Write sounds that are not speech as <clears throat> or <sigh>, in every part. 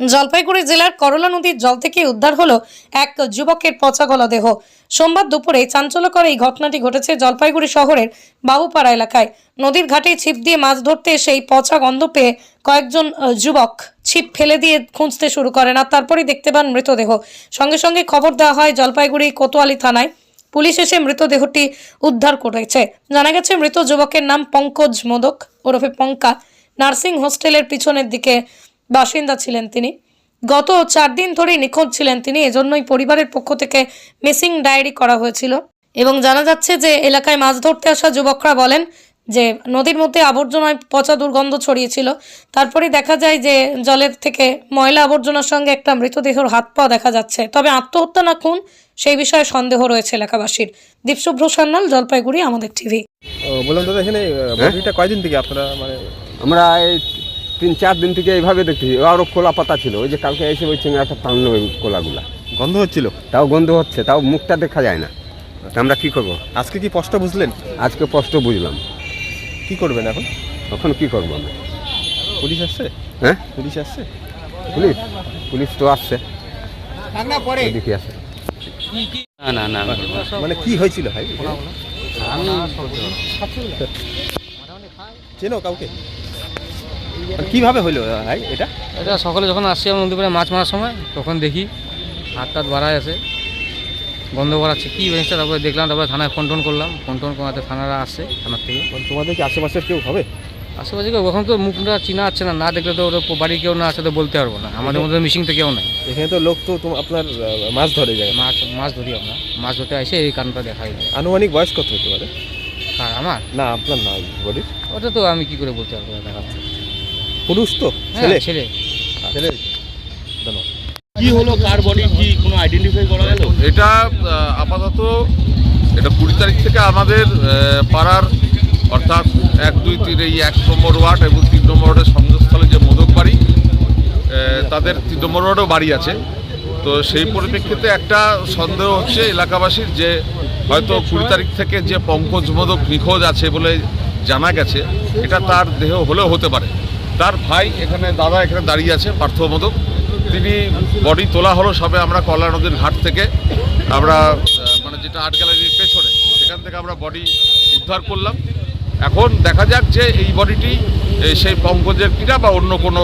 জলপাইগুড়ি জেলার করলা নদীর জল থেকে উদ্ধার হলো এক যুবকের পচা গলা দেহ। সোমবার দুপুরে চাঞ্চল্যকর এই ঘটনাটি ঘটেছে জলপাইগুড়ি শহরের বাবুপাড়া এলাকায়। নদীর ঘাটে ছিপ দিয়ে মাছ ধরতে সেই পচা গন্ধ পেয়ে কয়েকজন যুবক ছিপ ফেলে দিয়ে খুঁজতে শুরু করেন আর তারপরেই দেখতে পান মৃতদেহ। সঙ্গে সঙ্গে খবর দেওয়া হয় জলপাইগুড়ি কোতোয়ালি থানায় পুলিশ এসে মৃতদেহটি উদ্ধার করেছে। জানা গেছে, মৃত যুবকের নাম পঙ্কজ মোদক ওরফে পঙ্কা। নার্সিং হোস্টেলের পিছনের দিকে বাসিন্দা ছিলেন তিনি। গত চার দিন ধরেই নিখোঁজ ছিলেন তিনি এজন্যই পরিবারের পক্ষ থেকে মিসিং ডায়েরি করা হয়েছিল। এবং জানা যাচ্ছে যে এলাকায় মাছ ধরতে আসা যুবকরা বলেন যে নদীর মধ্যে আবর্জনায় পচা দুর্গন্ধ ছড়িয়েছিল। তারপরে দেখা যায় যে জলের থেকে ময়লা আবর্জনার সঙ্গে একটা মৃতদেহর হাত পা দেখা যাচ্ছে। তবে আত্মহত্যা না খুন সেই বিষয়ে সন্দেহ রয়েছে এলাকাবাসীর। দীপশুভ্র সান্যাল জলপাইগুড়ি আমাদের টিভি। বললাম দাদা এখানে কয়দিন থেকে আপনারা মানে আমরা এই তিন চার দিন থেকে এইভাবে দেখছি আরও খোলা পাতা ছিল। ওই যে কালকে এসে ওই চিংড়াটা টানলো ওই কোলাগুলা গন্ধ হচ্ছিল? তাও গন্ধ হচ্ছে তাও মুখটা দেখা যায় না। তা আমরা কি করব? আজকে কি স্পষ্ট বুঝলেন? আজকে স্পষ্ট বুঝলাম। কি করবেন এখন? এখন কি করব আমরা? পুলিশ আসছে? হ্যাঁ? পুলিশ আসছে? পুলিশ? পুলিশ তো আসছে। দেখি আসে। না না না মানে কি হয়েছিল ভাই? চেনো কাউকে? কীভাবে হইল ভাই এটা? এটা সকালে যখন আসছি আমরা নদী পাড়ে মাছ মারার সময় তখন দেখি হাত টাত বাড়ায় আছে গন্ধ বাড়াচ্ছে কী জিনিসটা তারপরে দেখলাম তারপরে থানায় ফোন টোন করলাম। ফোন টোন করাতে থানারা আসছে থানার থেকে। মানে তোমাদের কি আশেপাশের কেউ হবে? আশেপাশে কেউ ওখানে তো মুখটা চিনা আছে না না দেখলে তো ওরা বাড়ি কেউ না আছে তো বলতে পারব না। আমাদের মধ্যে মিশিং তো কেউ নাই। এখানে তো লোক তো আপনার মাছ ধরে যায়। মাছ মাছ ধরি আমরা। মাছ ধরতে আসে এই কারণটা দেখাই যায় আনুমানিক বয়স কত হতে পারে? আর আমার? না আপনার না বডির। ওটা তো আমি কি করে বলতে পারব দেখাচ্ছে। পুরুষ তো? হ্যাঁ, ছেলে? ছেলে। ছেলে। ধন্যবাদ। কি হলো? কার বডি কি কোনো আইডেন্টিফাই করা গেল? এটা আপাতত এটা কুড়ি তারিখ থেকে আমাদের পাড়ার অর্থাৎ এক দুই তিন এই এক নম্বর ওয়ার্ড এবং তিন নম্বর ওয়ার্ডের সংযোগস্থলে যে মোদক বাড়ি তাদের তিন নম্বর ওয়ার্ডও বাড়ি আছে। তো সেই পরিপ্রেক্ষিতে একটা সন্দেহ হচ্ছে এলাকাবাসীর যে হয়তো কুড়ি তারিখ থেকে যে পঙ্কজ মোদক নিখোঁজ আছে বলে জানা গেছে এটা তার দেহ হলেও হতে পারে। তার ভাই এখানে, দাদা এখানে দাঁড়িয়ে আছে পার্থ মোদক তিনি বডি তোলা হলো সবে আমরা কলা নদীর ঘাট থেকে। আমরা মানে যেটা আর্ট গ্যালারির পেছনে, সেখান থেকে আমরা বডি উদ্ধার করলাম। এখন দেখা যাক যে এই বডিটি সেই পঙ্কজের কিনা বা অন্য কোনো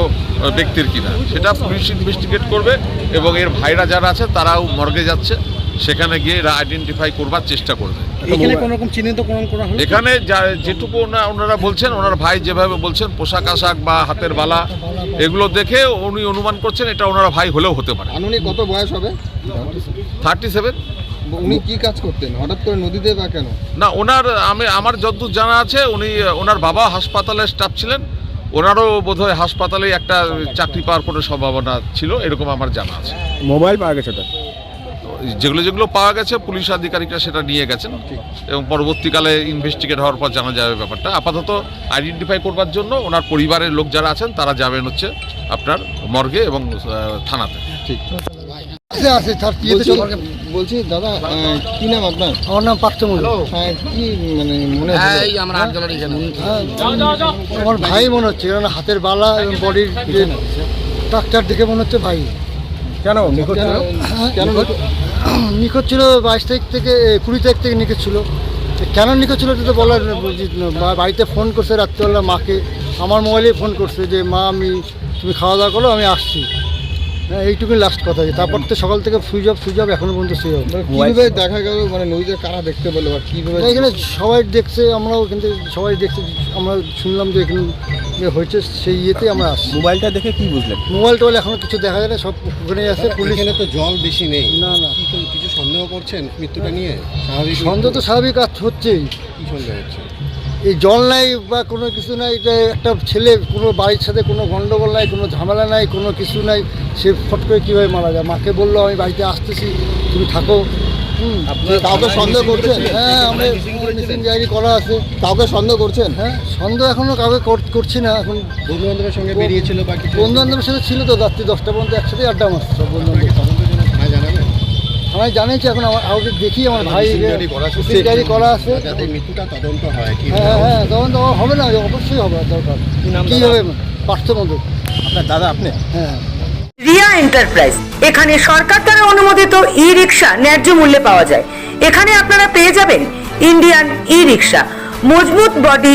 ব্যক্তির কিনা। সেটা পুলিশ ইনভেস্টিগেট করবে এবং এর ভাইরা যারা আছে, তারাও মর্গে যাচ্ছে। সেখানে গিয়ে এরা আইডেন্টিফাই করবার চেষ্টা করবে। এখানে কোনো রকম চিহ্নিতকরণ করা হলো? এখানে যা যেটুকু ওনা- ওনারা বলছেন ওনার ভাই যেভাবে বলছেন পোশাক আশাক বা হাতের বালা এগুলো দেখে উনি অনুমান করছেন এটা ওনারা ভাই হলেও হতে পারে। আনুমানিক কত বয়স হবে? থার্টি সেভেন উনি কি কাজ করতেন? হঠাৎ করে নদীতে বা কেন? না ওনার আমি আমার যতদূর জানা আছে উনি ওনার বাবা হাসপাতালের স্টাফ ছিলেন ওনারও বোধহয় হাসপাতালে একটা চাকরি পাওয়ার কোনো সম্ভাবনা ছিল এরকম আমার জানা আছে। মোবাইল পাওয়া গেছে যেগুলো যেগুলো পাওয়া গেছে পুলিশ আধিকারিকরা সেটা নিয়ে গেছেন এবং পরবর্তীকালে ইনভেস্টিগেট হওয়ার পর জানা যাবে ব্যাপারটা। আপাতত আইডেন্টিফাই করবার জন্য ওনার পরিবারের লোক যারা আছেন তারা যাবেন হচ্ছে আপনার মর্গে এবং থানাতে। বলছি বলছি দাদা কি নাম আপনার? আমার নাম হ্যাঁ, কি মানে মনে আমরা আট গ্যালারি আমার ভাই মনে হচ্ছে কারণ হাতের বালা এবং বডির যে স্ট্রাকচার দেখে মনে হচ্ছে ভাই। কেন? কেন? <clears throat> নিখোঁজ? ছিল বাইশ তারিখ থেকে কুড়ি তারিখ থেকে নিখোঁজ ছিল কেন নিখোঁজ ছিল তো বলার। বাড়িতে ফোন করছে রাত্রিবেলা, মাকে আমার মোবাইলে ফোন করছে যে, মা, আমি, তুমি খাওয়া দাওয়া করো, আমি আসছি হ্যাঁ এইটুকুই লাস্ট কথা তারপর তো সকাল থেকে সুইচ অফ সুইচ অফ এখনও পর্যন্ত সুইচ অফ মানে কীভাবে দেখা গেল মানে নদীতে কারা দেখতে পেল আর কীভাবে এখানে সবাই দেখছে আমরাও কিন্তু সবাই দেখছে আমরা শুনলাম যে এখানে যে হয়েছে সেই ইয়েতে আমরা আসছি। মোবাইলটা দেখে কি বুঝলেন? মোবাইল টোবাইল এখনও কিছু দেখা যায় না সব ওখানেই আছে পুলিশ এখানে তো জল বেশি নেই। না না। কিছু সন্দেহ করছেন মৃত্যুটা নিয়ে? স্বাভাবিক সন্দেহ তো স্বাভাবিক কাজ হচ্ছেই। কি সন্দেহ হচ্ছে? এই জল নাই বা কোনো কিছু নাই এটা একটা ছেলে কোনো বাড়ির সাথে কোনো গণ্ডগোল নাই কোনো ঝামেলা নাই কোনো কিছু নাই সে ফট করে কীভাবে মারা যায়? মাকে বলল আমি বাড়িতে আসতেছি তুমি থাকো। কাউকে সন্দেহ করছেন? হ্যাঁ আমরা মিসিং ডায়েরি করা আছে। কাউকে সন্দেহ করছেন? হ্যাঁ সন্দেহ এখনও কাউকে কর- করছি না। এখন বন্ধু বান্ধবের সঙ্গে বেরিয়েছিল বাকি বন্ধু বান্ধবের সাথে ছিল তো রাত্রি দশটা পর্যন্ত একসাথে আড্ডা মারছে সব বন্ধু বান্ধব আমি জানিয়েছি এখন আমার দেখি আমার ভাই মিসিং ডায়েরি করা আছে? মিসিং করা আছে। যাতে মৃত্যুটা তদন্ত হয় হ্যাঁ হ্যাঁ তখন তো হবে না অবশ্যই হবে দরকার। কি হবে? পার্থ মধু আপনার দাদা আপনি? হ্যাঁ। রিয়া এন্টারপ্রাইজ। এখানে সরকার দ্বারা অনুমোদিত ই রিক্সা ন্যায্য মূল্যে পাওয়া যায়। এখানে আপনারা পেয়ে যাবেন ইন্ডিয়ান ই রিক্সা মজবুত বডি